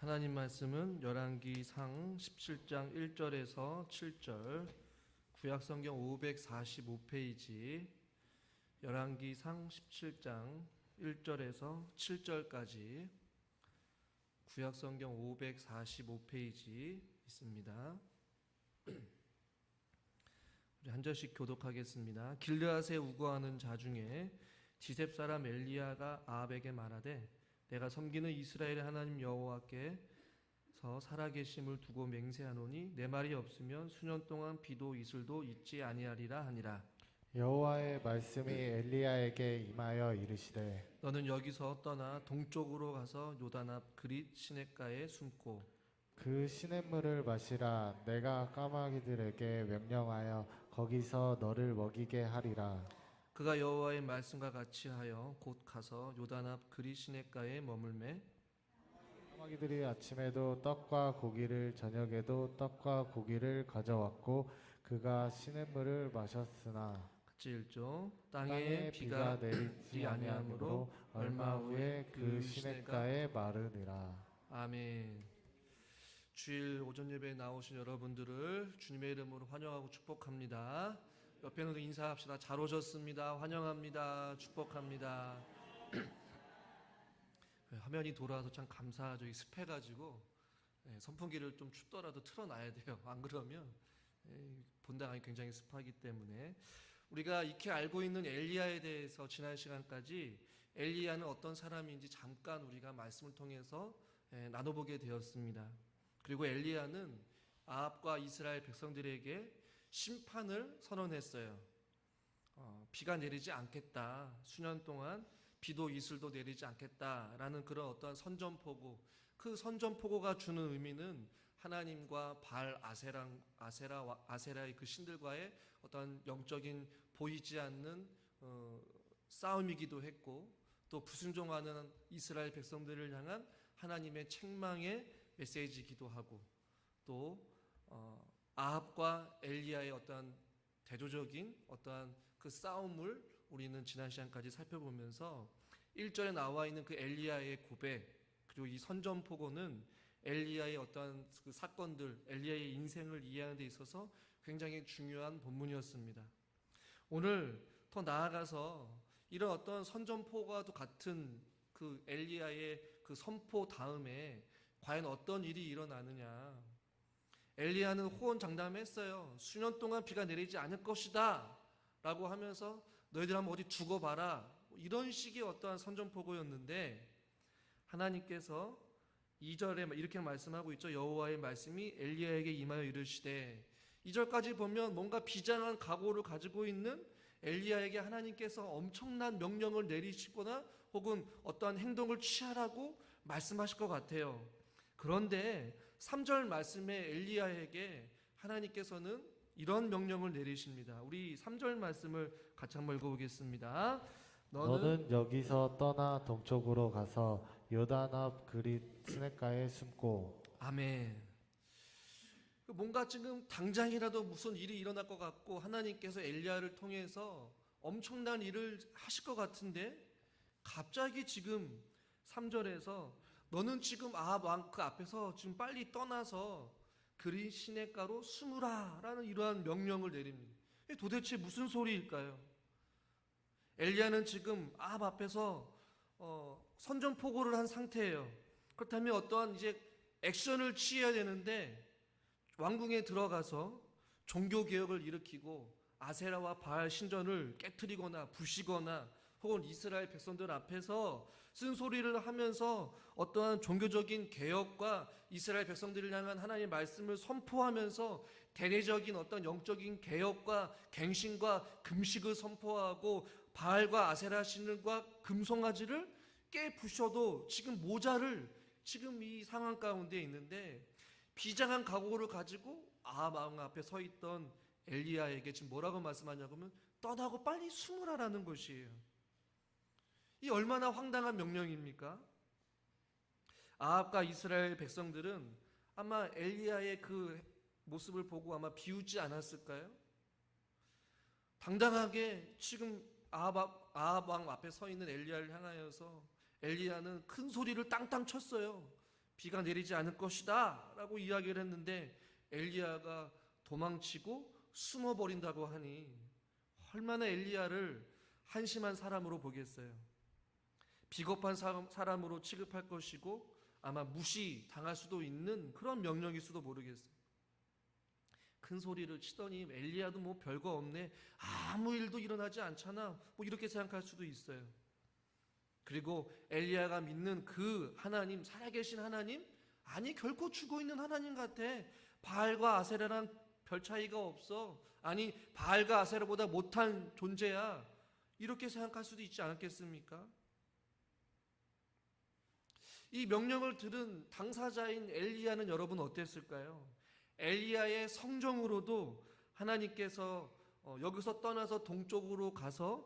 하나님 말씀은 열왕기 상 17장 1절에서 7절 구약 성경 545페이지 열왕기 상 17장 1절에서 7절까지 구약 성경 545페이지 있습니다. 우리 한 절씩 교독하겠습니다. 길르앗에 우거하는 자 중에 지셉 사람 엘리야가 아합에게 말하되 내가 섬기는 이스라엘의 하나님 여호와께서 살아계심을 두고 맹세하노니 내 말이 없으면 수년 동안 비도 이슬도 있지 아니하리라 하니라. 여호와의 말씀이 엘리야에게 임하여 이르시되 너는 여기서 떠나 동쪽으로 가서 요단 앞 그릿 시냇가에 숨고 그 시냇물을 마시라. 내가 까마귀들에게 명령하여 거기서 너를 먹이게 하리라 그가 여호와의 말씀과 같이 하여 곧 가서 요단 앞 그릿 시냇가에 머물매 까마귀들이 아침에도 떡과 고기를 저녁에도 떡과 고기를 가져왔고 그가 시냇물을 마셨으나 같이 읽죠. 땅에, 땅에 비가, 비가 내리지 아니하므로 얼마 후에 그 시냇가에 마르니라 아멘. 주일 오전 예배에 나오신 여러분들을 주님의 이름으로 환영하고 축복합니다. 옆에 있는 인사합시다. 잘 오셨습니다. 환영합니다. 축복합니다. 화면이 돌아와서 참 감사하죠. 이 습해가지고 예, 선풍기를 좀 춥더라도 틀어놔야 돼요. 안 그러면 예, 본당이 굉장히 습하기 때문에 우리가 익히 알고 있는 엘리야에 대해서 지난 시간까지 엘리야는 어떤 사람인지 잠깐 우리가 말씀을 통해서 예, 나눠보게 되었습니다. 그리고 엘리야는 아합과 이스라엘 백성들에게 심판을 선언했어요. 어, 비가 내리지 않겠다. 수년 동안 비도 이슬도 내리지 않겠다라는 그런 어떠한 선전포고 그 선전포고가 주는 의미는 하나님과 발 아세라 아세라 아세라의 그 신들과의 어떤 영적인 보이지 않는 어, 싸움이기도 했고 또 불순종하는 이스라엘 백성들을 향한 하나님의 책망의 메시지이기도 하고 또 어, 아합과 엘리야의 어떠한 대조적인 어떠한 그 싸움을 우리는 지난 시간까지 살펴보면서 1절에 나와 있는 그 엘리야의 고백 그리고 이 선전포고는 엘리야의 어떠한 그 사건들 엘리야의 인생을 이해하는 데 있어서 굉장히 중요한 본문이었습니다. 오늘 더 나아가서 이런 어떤 선전포고와도 같은 그 엘리야의 그 선포 다음에 과연 어떤 일이 일어나느냐 엘리야는 호언장담했어요. 수년 동안 비가 내리지 않을 것이다. 라고 하면서 너희들 한번 어디 두고 봐라. 이런 식의 어떠한 선전포고였는데 하나님께서 2절에 이렇게 말씀하고 있죠. 여호와의 말씀이 엘리야에게 임하여 이르시되 2절까지 보면 뭔가 비장한 각오를 가지고 있는 엘리야에게 하나님께서 엄청난 명령을 내리시거나 혹은 어떠한 행동을 취하라고 말씀하실 것 같아요. 그런데 3절 말씀에 엘리야에게 하나님께서는 이런 명령을 내리십니다. 우리 3절 말씀을 같이 한번 읽어보겠습니다. 너는, 너는 여기서 떠나 동쪽으로 가서 요단 앞 그릿 시냇가에 숨고 아멘. 뭔가 지금 당장이라도 무슨 일이 일어날 것 같고 하나님께서 엘리야를 통해서 엄청난 일을 하실 것 같은데 갑자기 지금 3절에서 너는 지금 아합 왕 그 앞에서 지금 빨리 떠나서 그린 시냇가로 숨으라라는 이러한 명령을 내립니다. 도대체 무슨 소리일까요? 엘리야는 지금 아합 앞에서 어, 선전포고를 한 상태예요. 그렇다면 어떠한 이제 액션을 취해야 되는데 왕궁에 들어가서 종교 개혁을 일으키고 아세라와 바알 신전을 깨뜨리거나 부시거나 혹은 이스라엘 백성들 앞에서 쓴소리를 하면서 어떠한 종교적인 개혁과 이스라엘 백성들을 향한 하나님의 말씀을 선포하면서 대대적인 어떤 영적인 개혁과 갱신과 금식을 선포하고 바알과 아세라 신과 금송아지를 깨 부셔도 지금 모자를 지금 이 상황 가운데 있는데 비장한 각오를 가지고 아마왕 앞에 서 있던 엘리야에게 지금 뭐라고 말씀하냐면 떠나고 빨리 숨으라라는 것이에요. 이 얼마나 황당한 명령입니까? 아합과 이스라엘 백성들은 아마 엘리야의 그 모습을 보고 아마 비웃지 않았을까요? 당당하게 지금 아합, 왕 앞에 서 있는 엘리야를 향하여서 엘리야는 큰 소리를 땅땅 쳤어요. 비가 내리지 않을 것이다 라고 이야기를 했는데 엘리야가 도망치고 숨어버린다고 하니 얼마나 엘리야를 한심한 사람으로 보겠어요. 비겁한 사- 사람으로 취급할 것이고 아마 무시 당할 수도 있는 그런 명령일 수도 모르겠어요. 큰 소리를 치더니 엘리야도 뭐 별거 없네. 아무 일도 일어나지 않잖아. 뭐 이렇게 생각할 수도 있어요. 그리고 엘리야가 믿는 그 하나님, 살아계신 하나님, 아니 결코 죽어 있는 하나님 같아. 바알과 아세라랑 별 차이가 없어. 아니 바알과 아세라보다 못한 존재야. 이렇게 생각할 수도 있지 않았겠습니까? 이 명령을 들은 당사자인 엘리야는 여러분 어땠을까요? 엘리야의 성정으로도 하나님께서 어, 여기서 떠나서 동쪽으로 가서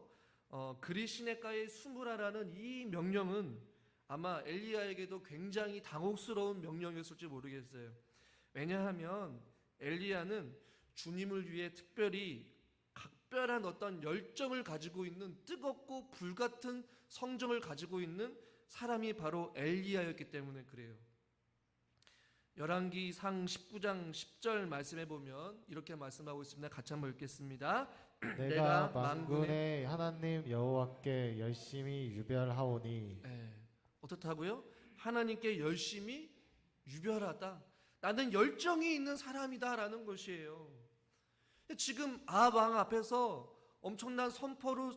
어, 그리 시내가에 숨으라라는 이 명령은 아마 엘리야에게도 굉장히 당혹스러운 명령이었을지 모르겠어요. 왜냐하면 엘리야는 주님을 위해 특별히 각별한 어떤 열정을 가지고 있는 뜨겁고 불같은 성정을 가지고 있는 사람이 바로 엘리야였기 때문에 그래요. 열왕기 상 19장 10절 말씀해 보면 이렇게 말씀하고 있습니다. 같이 한번 읽겠습니다. 내가 만군의 하나님 여호와께 열심히 유별하오니 예, 어떻다고요? 하나님께 열심히 유별하다. 나는 열정이 있는 사람이다라는 것이에요. 지금 아합 왕 앞에서 엄청난 선포로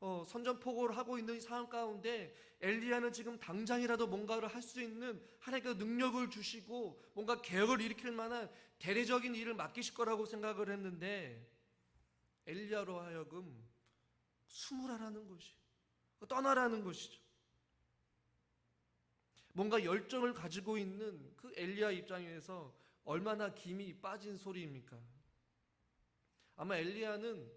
어, 선전포고를 하고 있는 이 상황 가운데 엘리야는 지금 당장이라도 뭔가를 할 수 있는 하나님께서 능력을 주시고 뭔가 개혁을 일으킬 만한 대대적인 일을 맡기실 거라고 생각을 했는데 엘리야로 하여금 숨으라라는 것이 떠나라는 것이죠. 뭔가 열정을 가지고 있는 그 엘리야 입장에서 얼마나 김이 빠진 소리입니까? 아마 엘리야는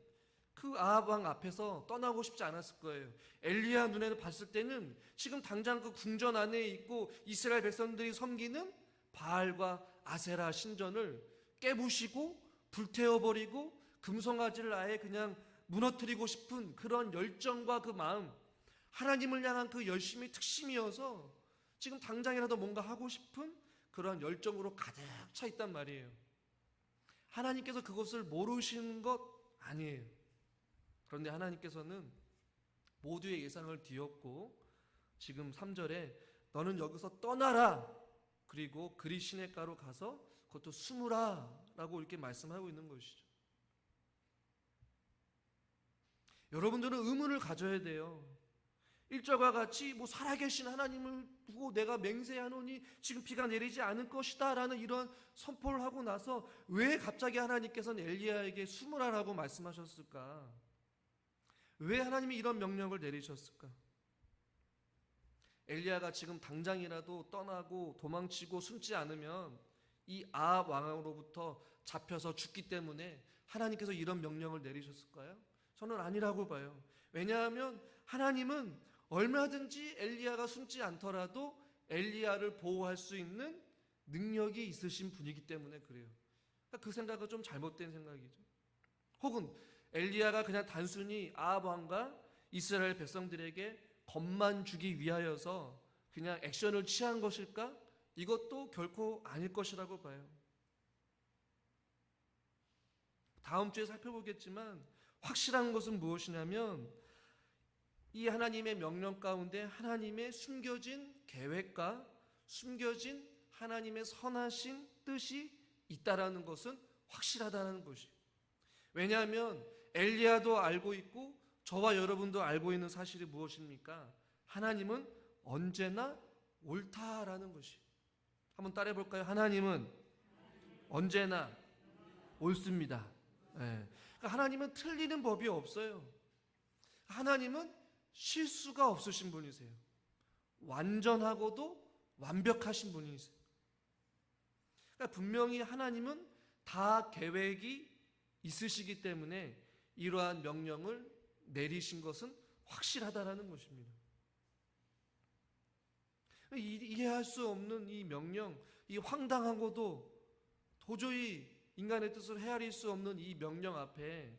그 아합 왕 앞에서 떠나고 싶지 않았을 거예요. 엘리야 눈에도 봤을 때는 지금 당장 그 궁전 안에 있고 이스라엘 백성들이 섬기는 바알과 아세라 신전을 깨부시고 불태워버리고 금송아지를 아예 그냥 무너뜨리고 싶은 그런 열정과 그 마음, 하나님을 향한 그 열심이 특심이어서 지금 당장이라도 뭔가 하고 싶은 그런 열정으로 가득 차 있단 말이에요. 하나님께서 그것을 모르시는 것 아니에요. 그런데 하나님께서는 모두의 예상을 뒤엎고 지금 3절에 너는 여기서 떠나라. 그리고 그리 시내가로 가서 그것도 숨으라. 라고 이렇게 말씀하고 있는 것이죠. 여러분들은 의문을 가져야 돼요. 일절과 같이 뭐 살아계신 하나님을 두고 내가 맹세하노니 지금 비가 내리지 않을 것이다 라는 이런 선포를 하고 나서 왜 갑자기 하나님께서는 엘리야에게 숨으라라고 말씀하셨을까? 왜 하나님이 이런 명령을 내리셨을까? 엘리야가 지금 당장이라도 떠나고 도망치고 숨지 않으면 이 아합 왕으로부터 잡혀서 죽기 때문에 하나님께서 이런 명령을 내리셨을까요? 저는 아니라고 봐요. 왜냐하면 하나님은 얼마든지 엘리야가 숨지 않더라도 엘리야를 보호할 수 있는 능력이 있으신 분이기 때문에 그래요. 그러니까 그 생각은 좀 잘못된 생각이죠. 혹은 엘리야가 그냥 단순히 아합 왕과 이스라엘 백성들에게 겁만 주기 위하여서 그냥 액션을 취한 것일까? 이것도 결코 아닐 것이라고 봐요. 다음 주에 살펴보겠지만 확실한 것은 무엇이냐면 이 하나님의 명령 가운데 하나님의 숨겨진 계획과 숨겨진 하나님의 선하신 뜻이 있다라는 것은 확실하다는 것이. 왜냐하면 엘리야도 알고 있고 저와 여러분도 알고 있는 사실이 무엇입니까? 하나님은 언제나 옳다라는 것이. 한번 따라해 볼까요? 하나님은 언제나 옳습니다. 예. 그러니까 하나님은 틀리는 법이 없어요. 하나님은 실수가 없으신 분이세요. 완전하고도 완벽하신 분이세요. 그러니까 분명히 하나님은 다 계획이 있으시기 때문에 이러한 명령을 내리신 것은 확실하다라는 것입니다. 이- 이해할 수 없는 이 명령, 이 황당하고도 도저히 인간의 뜻을 헤아릴 수 없는 이 명령 앞에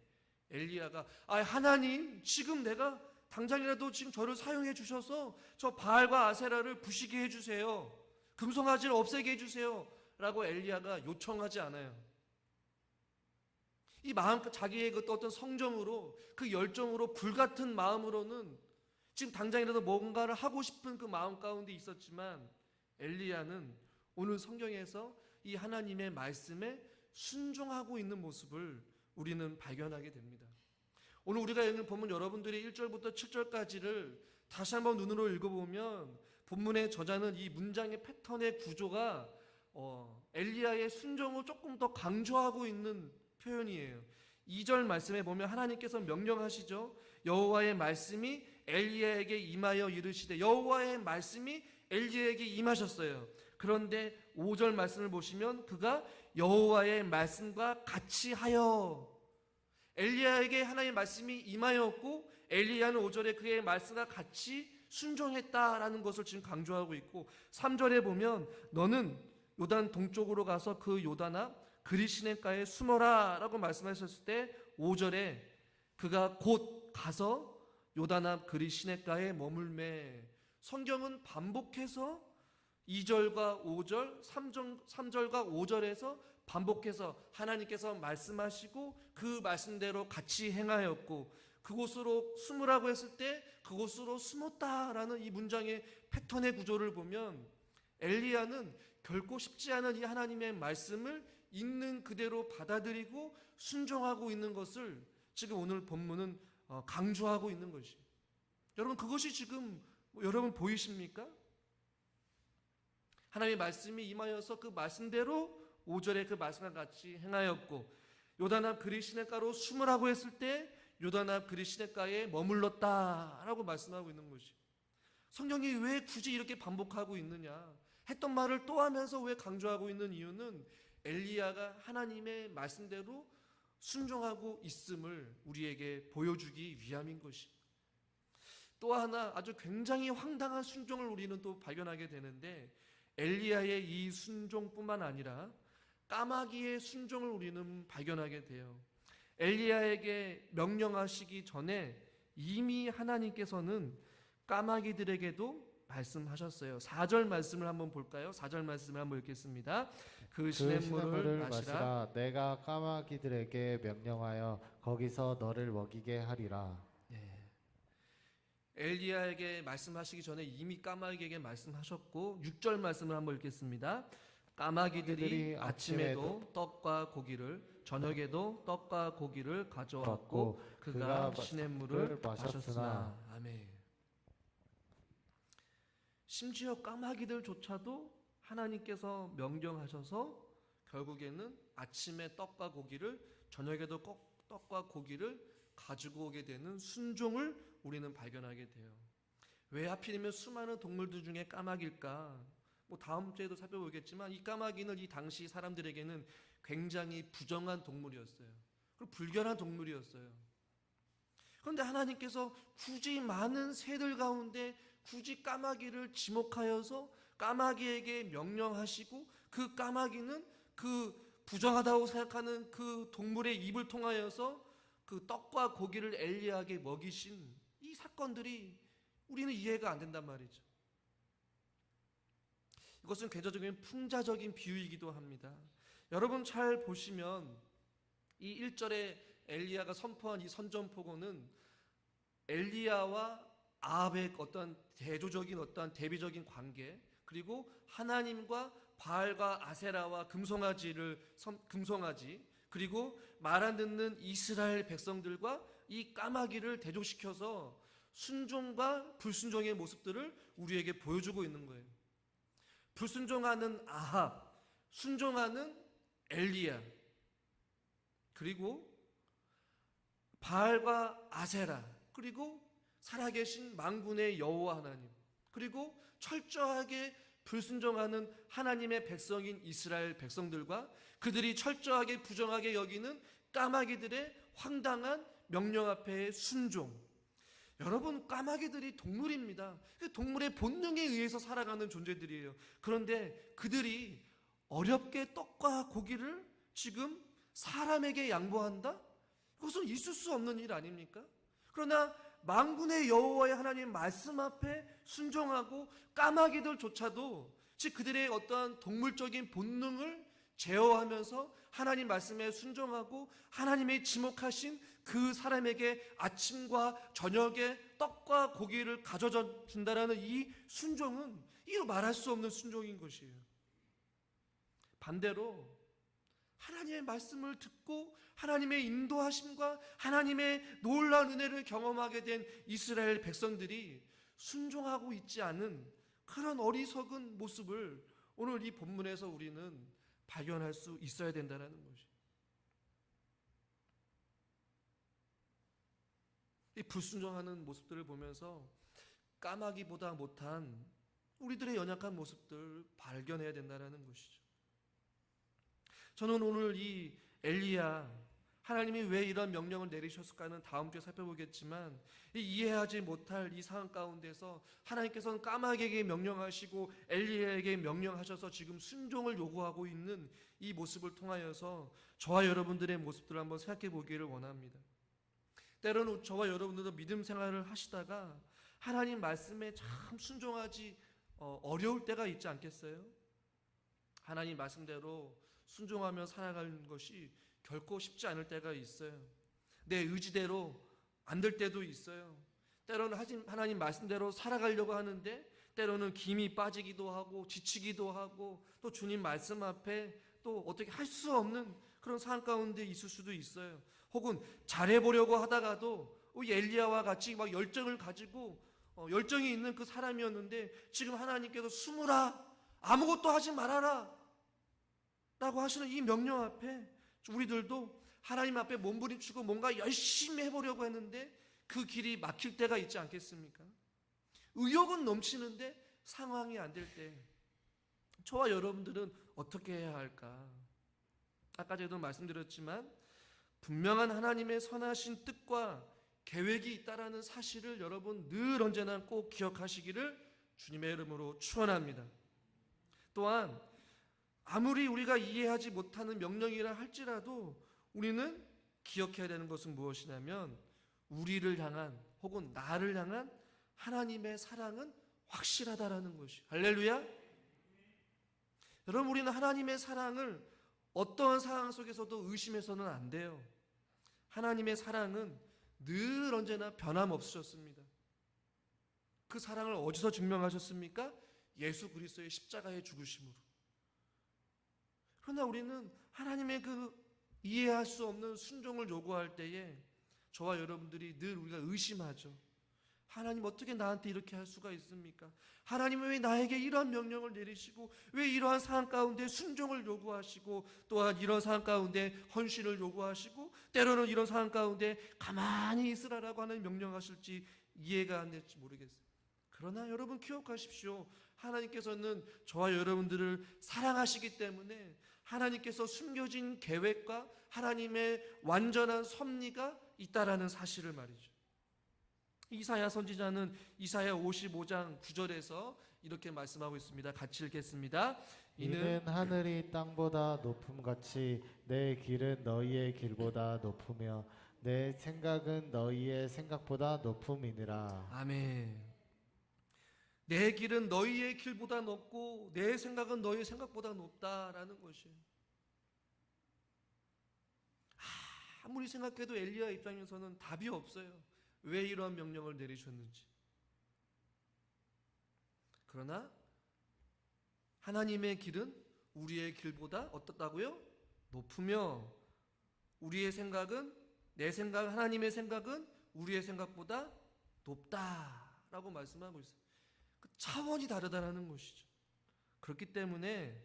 엘리야가 아 하나님 지금 내가 당장이라도 지금 저를 사용해 주셔서 저 바알과 아세라를 부시게 해 주세요. 금송아지를 없애게 해 주세요라고 엘리야가 요청하지 않아요. 이 마음 자기의 그 어떤 성정으로 그 열정으로 불같은 마음으로는 지금 당장이라도 뭔가를 하고 싶은 그 마음 가운데 있었지만 엘리야는 오늘 성경에서 이 하나님의 말씀에 순종하고 있는 모습을 우리는 발견하게 됩니다. 오늘 우리가 읽는 본문 여러분들이 1절부터 7절까지를 다시 한번 눈으로 읽어보면 본문의 저자는 이 문장의 패턴의 구조가 어, 엘리야의 순종을 조금 더 강조하고 있는 표현이에요. 2절 말씀에 보면 하나님께서 명령하시죠. 여호와의 말씀이 엘리야에게 임하여 이르시되 여호와의 말씀이 엘리야에게 임하셨어요. 그런데 5절 말씀을 보시면 그가 여호와의 말씀과 같이 하여 엘리야에게 하나님의 말씀이 임하였고 엘리야는 5절에 그의 말씀과 같이 순종했다라는 것을 지금 강조하고 있고 3절에 보면 너는 요단 동쪽으로 가서 그 요단 앞 그리시네가에 숨어라 라고 말씀하셨을 때 5절에 그가 곧 가서 요단 앞 그리시네가에 머물매. 성경은 반복해서 2절과 5절, 3절, 3절과 5절에서 반복해서 하나님께서 말씀하시고 그 말씀대로 같이 행하였고 그곳으로 숨으라고 했을 때 그곳으로 숨었다라는 이 문장의 패턴의 구조를 보면 엘리야는 결코 쉽지 않은 이 하나님의 말씀을 있는 그대로 받아들이고 순종하고 있는 것을 지금 오늘 본문은 어, 강조하고 있는 것이. 여러분 그것이 지금 뭐 여러분 보이십니까? 하나님의 말씀이 임하여서 그 말씀대로 5절에 그 말씀과 같이 행하였고 요단 앞 그리시네가로 숨으라고 했을 때 요단 앞 그리시네가에 머물렀다라고 말씀하고 있는 것이. 성경이 왜 굳이 이렇게 반복하고 있느냐? 했던 말을 또 하면서 왜 강조하고 있는 이유는 엘리야가 하나님의 말씀대로 순종하고 있음을 우리에게 보여주기 위함인 것이. 또 하나 아주 굉장히 황당한 순종을 우리는 또 발견하게 되는데 엘리야의 이 순종뿐만 아니라 까마귀의 순종을 우리는 발견하게 돼요. 엘리야에게 명령하시기 전에 이미 하나님께서는 까마귀들에게도 말씀하셨어요. 4절 말씀을 한번 볼까요? 4절 말씀을 한번 읽겠습니다. 그그 시냇물을 시냇물을 마시라. 마시라 내가 까마귀들에게 명령하여 거기서 너를 먹이게 하리라 엘리야에게 말씀하시기 전에 이미 까마귀에게 말씀하셨고 6절 말씀을 한번 읽겠습니다. 까마귀들이 아침에도 떡과 고기를 저녁에도 떡과 고기를 가져왔고 그가 시냇물을 마셨으나 아멘. 심지어 까마귀들조차도 하나님께서 명령하셔서 결국에는 아침에 떡과 고기를 저녁에도 꼭 떡과 고기를 가지고 오게 되는 순종을 우리는 발견하게 돼요. 왜 하필이면 수많은 동물들 중에 까마귀일까? 뭐 다음 주에도 살펴보겠지만 이 까마귀는 이 당시 사람들에게는 굉장히 부정한 동물이었어요. 그리고 불결한 동물이었어요. 그런데 하나님께서 굳이 많은 새들 가운데 굳이 까마귀를 지목하여서 까마귀에게 명령하시고 그 까마귀는 그 부정하다고 생각하는 그 동물의 입을 통하여서 그 떡과 고기를 엘리야에게 먹이신 이 사건들이 우리는 이해가 안 된단 말이죠. 이것은 궤도적인 풍자적인 비유이기도 합니다. 여러분 잘 보시면 이 1절에 엘리야가 선포한 이 선전포고는 엘리야와 아합의 어떤 대조적인 어떤 대비적인 관계 그리고 하나님과 바알과 아세라와 금송아지를 선- 금송아지 그리고 말 안 듣는 이스라엘 백성들과 이 까마귀를 대조시켜서 순종과 불순종의 모습들을 우리에게 보여주고 있는 거예요. 불순종하는 아합, 순종하는 엘리야, 그리고 바알과 아세라, 그리고 살아계신 망군의 여호와 하나님, 그리고 철저하게 불순종하는 하나님의 백성인 이스라엘 백성들과 그들이 철저하게 부정하게 여기는 까마귀들의 황당한 명령 앞에 순종. 여러분 까마귀들이 동물입니다. 그 동물의 본능에 의해서 살아가는 존재들이에요. 그런데 그들이 어렵게 떡과 고기를 지금 사람에게 양보한다? 그것은 있을 수 없는 일 아닙니까? 그러나 망군의 여호와의 하나님 말씀 앞에 순종하고 까마귀들조차도 즉 그들의 어떠한 동물적인 본능을 제어하면서 하나님 말씀에 순종하고 하나님의 지목하신 그 사람에게 아침과 저녁에 떡과 고기를 가져다 준다라는 이 순종은 이거 말할 수 없는 순종인 것이에요. 반대로 하나님의 말씀을 듣고 하나님의 인도하심과 하나님의 놀라운 은혜를 경험하게 된 이스라엘 백성들이 순종하고 있지 않은 그런 어리석은 모습을 오늘 이 본문에서 우리는 발견할 수 있어야 된다는 것이. 이 불순종하는 모습들을 보면서 까마귀보다 못한 우리들의 연약한 모습들 발견해야 된다는 것이죠. 저는 오늘 이 엘리야 하나님이 왜 이런 명령을 내리셨을까는 다음 주에 살펴보겠지만 이 이해하지 못할 이 상황 가운데서 하나님께서는 까마귀에게 명령하시고 엘리야에게 명령하셔서 지금 순종을 요구하고 있는 이 모습을 통하여서 저와 여러분들의 모습들을 한번 생각해 보기를 원합니다. 때로는 저와 여러분들도 믿음 생활을 하시다가 하나님 말씀에 참 순종하지 어, 어려울 때가 있지 않겠어요? 하나님 말씀대로 순종하며 살아가는 것이 결코 쉽지 않을 때가 있어요. 내 의지대로 안 될 때도 있어요. 때로는 하나님 말씀대로 살아가려고 하는데 때로는 김이 빠지기도 하고 지치기도 하고 또 주님 말씀 앞에 또 어떻게 할 수 없는 그런 상황 가운데 있을 수도 있어요. 혹은 잘해보려고 하다가도 이 엘리야와 같이 막 열정을 가지고 어, 열정이 있는 그 사람이었는데 지금 하나님께서 숨으라 아무것도 하지 말아라 라고 하시는 이 명령 앞에 우리들도 하나님 앞에 몸부림치고 뭔가 열심히 해보려고 했는데 그 길이 막힐 때가 있지 않겠습니까? 의욕은 넘치는데 상황이 안 될 때 저와 여러분들은 어떻게 해야 할까? 아까 제도 말씀드렸지만 분명한 하나님의 선하신 뜻과 계획이 있다라는 사실을 여러분 늘 언제나 꼭 기억하시기를 주님의 이름으로 축원합니다. 또한 아무리 우리가 이해하지 못하는 명령이라 할지라도 우리는 기억해야 되는 것은 무엇이냐면 우리를 향한 혹은 나를 향한 하나님의 사랑은 확실하다라는 것이. 할렐루야. 여러분 우리는 하나님의 사랑을 어떠한 상황 속에서도 의심해서는 안 돼요. 하나님의 사랑은 늘 언제나 변함없으셨습니다. 그 사랑을 어디서 증명하셨습니까? 예수 그리스도의 십자가의 죽으심으로. 그러나 우리는 하나님의 그 이해할 수 없는 순종을 요구할 때에 저와 여러분들이 늘 우리가 의심하죠. 하나님 어떻게 나한테 이렇게 할 수가 있습니까? 하나님은 왜 나에게 이러한 명령을 내리시고 왜 이러한 상황 가운데 순종을 요구하시고 또한 이런 상황 가운데 헌신을 요구하시고 때로는 이런 상황 가운데 가만히 있으라라고 하는 명령하실지 이해가 안 될지 모르겠어요. 그러나 여러분 기억하십시오. 하나님께서는 저와 여러분들을 사랑하시기 때문에 하나님께서 숨겨진 계획과 하나님의 완전한 섭리가 있다라는 사실을 말이죠. 이사야 선지자는 이사야 55장 9절에서 이렇게 말씀하고 있습니다. 같이 읽겠습니다. 이는 하늘이 땅보다 높음 같이 내 길은 너희의 길보다 높으며 내 생각은 너희의 생각보다 높음이니라. 아멘. 내 길은 너희의 길보다 높고 내 생각은 너희의 생각보다 높다라는 것이에요. 아무리 생각해도 엘리야 입장에서는 답이 없어요. 왜 이러한 명령을 내리셨는지. 그러나 하나님의 길은 우리의 길보다 어떻다고요? 높으며 우리의 생각은 내 생각 하나님의 생각은 우리의 생각보다 높다라고 말씀하고 있어요. 그 차원이 다르다라는 것이죠. 그렇기 때문에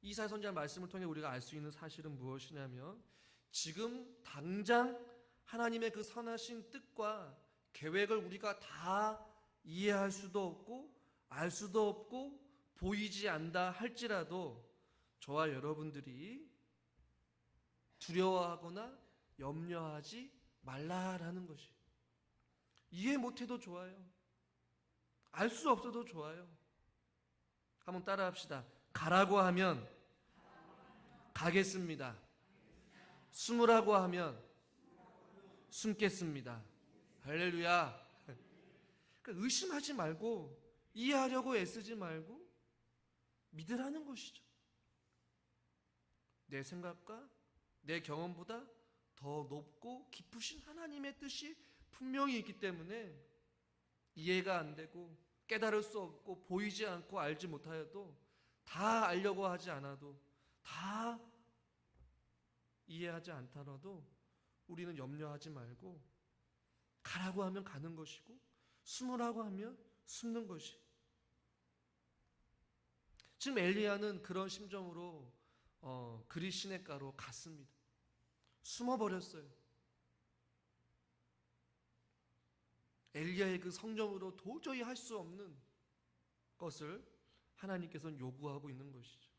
이사 선지자 말씀을 통해 우리가 알 수 있는 사실은 무엇이냐면 지금 당장 하나님의 그 선하신 뜻과 계획을 우리가 다 이해할 수도 없고 알 수도 없고 보이지 않다 할지라도 저와 여러분들이 두려워하거나 염려하지 말라라는 것이 이해 못해도 좋아요. 알 수 없어도 좋아요. 한번 따라 합시다. 가라고 하면 가겠습니다. 숨으라고 하면 숨겠습니다. 할렐루야. 그러니까 의심하지 말고 이해하려고 애쓰지 말고 믿으라는 것이죠. 내 생각과 내 경험보다 더 높고 깊으신 하나님의 뜻이 분명히 있기 때문에 이해가 안 되고 깨달을 수 없고 보이지 않고 알지 못하여도 다 알려고 하지 않아도 다 이해하지 않더라도 우리는 염려하지 말고 가라고 하면 가는 것이고 숨으라고 하면 숨는 것이. 지금 엘리야는 그런 심정으로 어, 그리 시냇가로 갔습니다. 숨어버렸어요. 엘리야의 그 성정으로 도저히 할 수 없는 것을 하나님께서는 요구하고 있는 것이죠.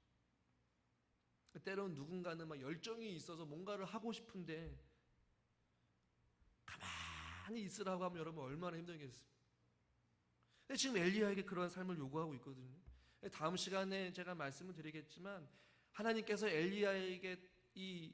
때로는 누군가는 막 열정이 있어서 뭔가를 하고 싶은데 가만히 있으라고 하면 여러분 얼마나. 근데 지금 엘리야에게 그런 삶을 요구하고 있거든요. 다음 시간에 제가 말씀을 드리겠지만 하나님께서 엘리야에게 이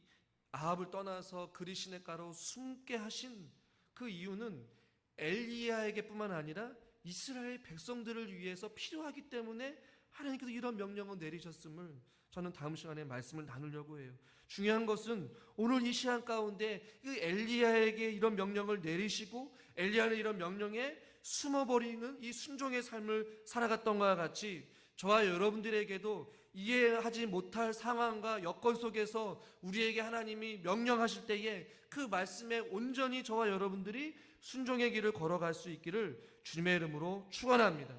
아합을 떠나서 그리시네가로 숨게 하신 그 이유는 엘리야에게뿐만 아니라 이스라엘 백성들을 위해서 필요하기 때문에 하나님께서 이런 명령을 내리셨음을 저는 다음 시간에 말씀을 나누려고 해요. 중요한 것은 오늘 이 시간 가운데 그 엘리야에게 이런 명령을 내리시고 엘리야는 이런 명령에 숨어버리는 이 순종의 삶을 살아갔던 것과 같이 저와 여러분들에게도 이해하지 못할 상황과 여건 속에서 우리에게 하나님이 명령하실 때에 그 말씀에 온전히 저와 여러분들이 순종의 길을 걸어갈 수 있기를 주님의 이름으로 축원합니다.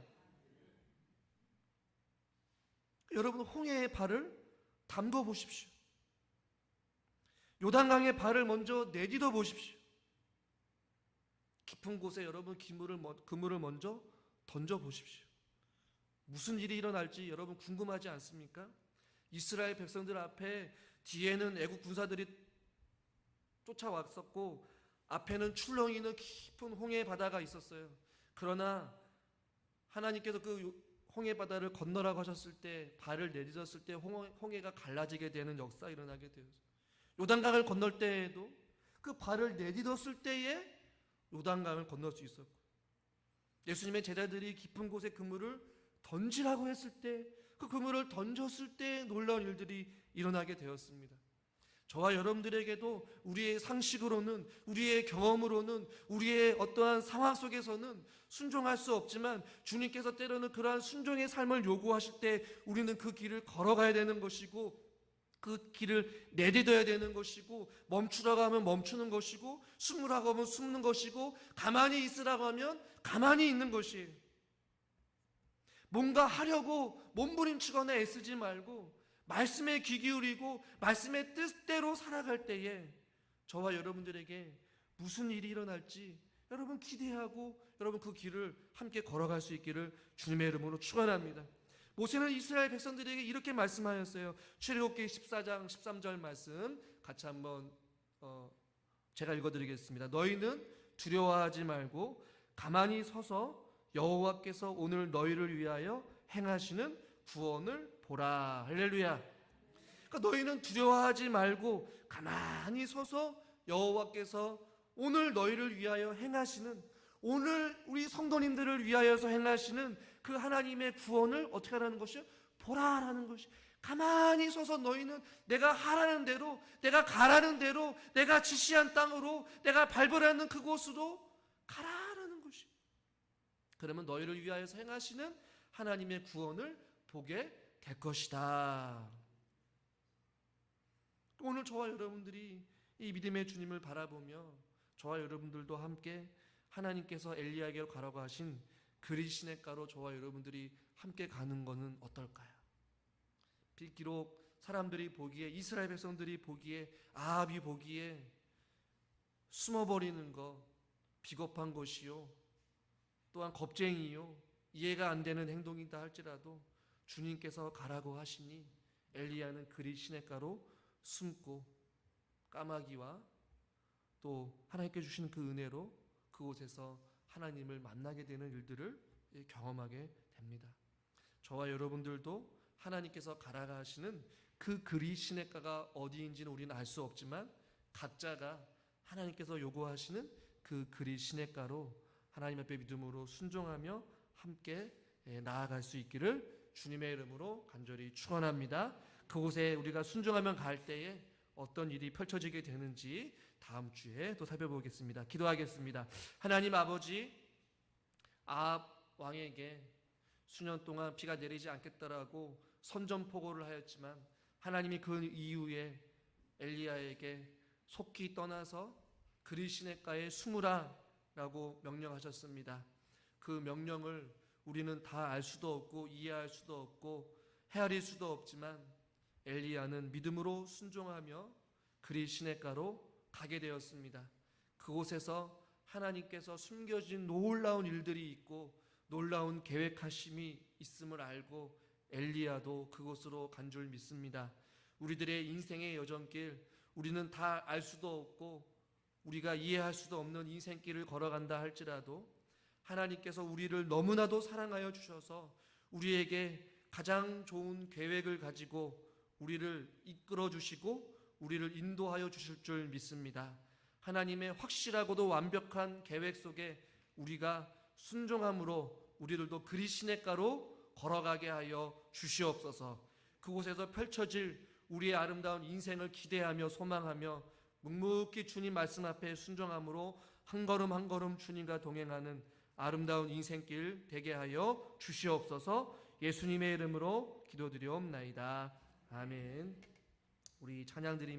여러분 홍해의 발을 담궈 보십시오. 요단강의 발을 먼저 내디뎌 보십시오. 깊은 곳에 여러분 그물을 먼저 던져 보십시오. 무슨 일이 일어날지 여러분 궁금하지 않습니까? 이스라엘 백성들 앞에 뒤에는 애국 군사들이 쫓아왔었고 앞에는 출렁이는 깊은 홍해 바다가 있었어요. 그러나 하나님께서 그 요- 홍해 바다를 건너라고 하셨을 때 발을 내딛었을 때 홍해- 홍해가 갈라지게 되는 역사 일어나게 되었어요. 요단강을 건널 때에도 그 발을 내딛었을 때에 요단강을 건널 수 있었고 예수님의 제자들이 깊은 곳에 그물을 던지라고 했을 때 그 그물을 던졌을 때 놀라운 일들이 일어나게 되었습니다. 저와 여러분들에게도 우리의 상식으로는 우리의 경험으로는 우리의 어떠한 상황 속에서는 순종할 수 없지만 주님께서 때로는 그러한 순종의 삶을 요구하실 때 우리는 그 길을 걸어가야 되는 것이고 그 길을 내딛어야 되는 것이고 멈추라고 하면 멈추는 것이고 숨으라고 하면 숨는 것이고 가만히 있으라고 하면 가만히 있는 것이에요. 뭔가 하려고 몸부림치거나 애쓰지 말고 말씀에 귀 기울이고 말씀의 뜻대로 살아갈 때에 저와 여러분들에게 무슨 일이 일어날지 여러분 기대하고 여러분 그 길을 함께 걸어갈 수 있기를 주님의 이름으로 축원합니다. 모세는 이스라엘 백성들에게 이렇게 말씀하였어요. 출애굽기 14장 13절 말씀 같이 한번 어, 제가 읽어드리겠습니다. 너희는 두려워하지 말고 가만히 서서 여호와께서 오늘 너희를 위하여 행하시는 구원을 보라. 할렐루야. 그러니까 너희는 두려워하지 말고 가만히 서서 여호와께서 오늘 너희를 위하여 행하시는 오늘 우리 성도님들을 위하여서 행하시는 그 하나님의 구원을 어떻게 하라는 것이요? 보라라는 것이. 가만히 서서 너희는 내가 하라는 대로, 내가 가라는 대로, 내가 지시한 땅으로, 내가 밟으라는 그곳으로 것이. 그러면 너희를 위하여서 행하시는 하나님의 구원을 보게 될 것이다. 오늘 저와 여러분들이 이 믿음의 주님을 바라보며 저와 여러분들도 함께 하나님께서 엘리야에게 가라고 하신 그리시네가로 저와 여러분들이 함께 가는 것은 어떨까요? 비록 사람들이 보기에 이스라엘 백성들이 보기에 아합이 보기에 숨어버리는 것 비겁한 것이요 또한 겁쟁이요 이해가 안 되는 행동이다 할지라도 주님께서 가라고 하시니 엘리야는 그리 시냇가로 숨고 까마귀와 또 하나님께 주시는 그 은혜로 그곳에서 하나님을 만나게 되는 일들을 경험하게 됩니다. 저와 여러분들도 하나님께서 가라가 하시는 그 그리 시냇가가 어디인지는 우리는 알 수 없지만 각자가 하나님께서 요구하시는 그 그리 시냇가로 하나님 앞에 믿음으로 순종하며 함께 나아갈 수 있기를 주님의 이름으로 간절히 축원합니다. 그곳에 우리가 순종하면 갈 때에 어떤 일이 펼쳐지게 되는지 다음 주에 또 살펴보겠습니다. 기도하겠습니다. 하나님 아버지 아합 왕에게 수년 동안 비가 내리지 않겠다라고 선전포고를 하였지만 하나님이 그 이후에 엘리야에게 속히 떠나서 그리 시냇가에 숨으라 라고 명령하셨습니다. 그 명령을 우리는 다 알 수도 없고 이해할 수도 없고 헤아릴 수도 없지만 엘리야는 믿음으로 순종하며 그리 시냇가로 가게 되었습니다. 그곳에서 하나님께서 숨겨진 놀라운 일들이 있고 놀라운 계획하심이 있음을 알고 엘리야도 그곳으로 간 줄 믿습니다. 우리들의 인생의 여정길 우리는 다 알 수도 없고 우리가 이해할 수도 없는 인생길을 걸어간다 할지라도 하나님께서 우리를 너무나도 사랑하여 주셔서 우리에게 가장 좋은 계획을 가지고 우리를 이끌어 주시고 우리를 인도하여 주실 줄 믿습니다. 하나님의 확실하고도 완벽한 계획 속에 우리가 순종함으로 우리들도 그리 시냇가로 걸어가게 하여 주시옵소서. 그곳에서 펼쳐질 우리의 아름다운 인생을 기대하며 소망하며 묵묵히 주님 말씀 앞에 순종함으로 한 걸음 한 걸음 주님과 동행하는 아름다운 인생길 되게 하여 주시옵소서. 예수님의 이름으로 기도드리옵나이다. 아멘. 우리 찬양 드립니다.